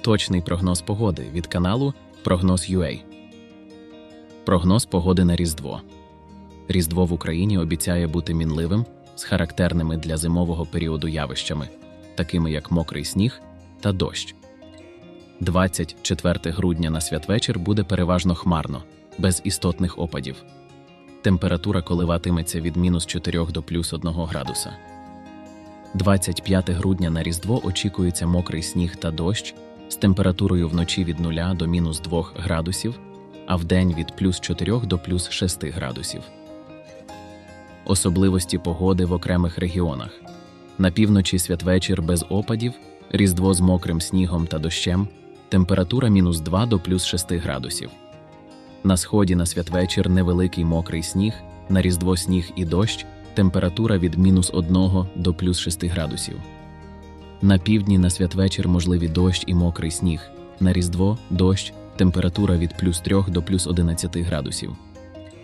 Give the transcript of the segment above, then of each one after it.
Точний прогноз погоди від каналу Прогноз UA. Прогноз погоди на Різдво. Різдво в Україні обіцяє бути мінливим з характерними для зимового періоду явищами, такими як мокрий сніг та дощ. 24 грудня на святвечір буде переважно хмарно, без істотних опадів. Температура коливатиметься від мінус 4 до плюс 1 градуса. 25 грудня на Різдво очікується мокрий сніг та дощ з температурою вночі від 0 до мінус 2 градусів, а вдень від плюс 4 до плюс 6 градусів. Особливості погоди в окремих регіонах. На півночі святвечір без опадів, Різдво з мокрим снігом та дощем, температура мінус 2 до плюс 6 градусів. На сході на святвечір невеликий мокрий сніг, на Різдво сніг і дощ, температура від мінус 1 до плюс 6 градусів. На півдні на святвечір можливі дощ і мокрий сніг, на Різдво дощ, температура від плюс 3 до плюс 11 градусів.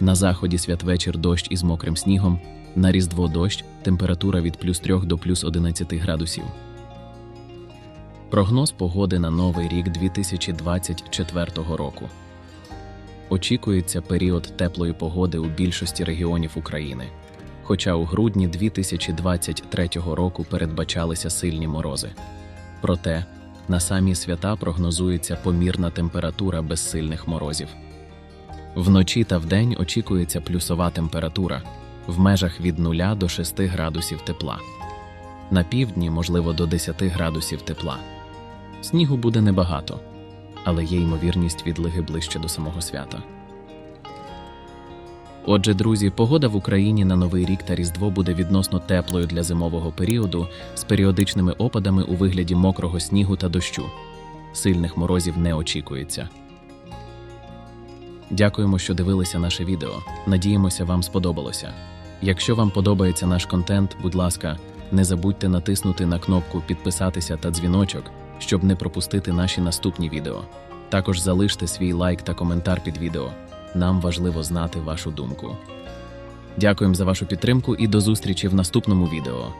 На заході святвечір дощ із мокрим снігом, на Різдво дощ, температура від плюс 3 до плюс 11 градусів. Прогноз погоди на новий рік 2024 року. Очікується період теплої погоди у більшості регіонів України. Хоча у грудні 2023 року передбачалися сильні морози. Проте на самі свята прогнозується помірна температура без сильних морозів. Вночі та вдень очікується плюсова температура в межах від 0 до 6 градусів тепла. На півдні, можливо, до 10 градусів тепла. Снігу буде небагато, але є ймовірність відлиги ближче до самого свята. Отже, друзі, погода в Україні на Новий рік та Різдво буде відносно теплою для зимового періоду з періодичними опадами у вигляді мокрого снігу та дощу. Сильних морозів не очікується. Дякуємо, що дивилися наше відео. Надіємося, вам сподобалося. Якщо вам подобається наш контент, будь ласка, не забудьте натиснути на кнопку підписатися та дзвіночок, щоб не пропустити наші наступні відео. Також залиште свій лайк та коментар під відео. Нам важливо знати вашу думку. Дякуємо за вашу підтримку і до зустрічі в наступному відео.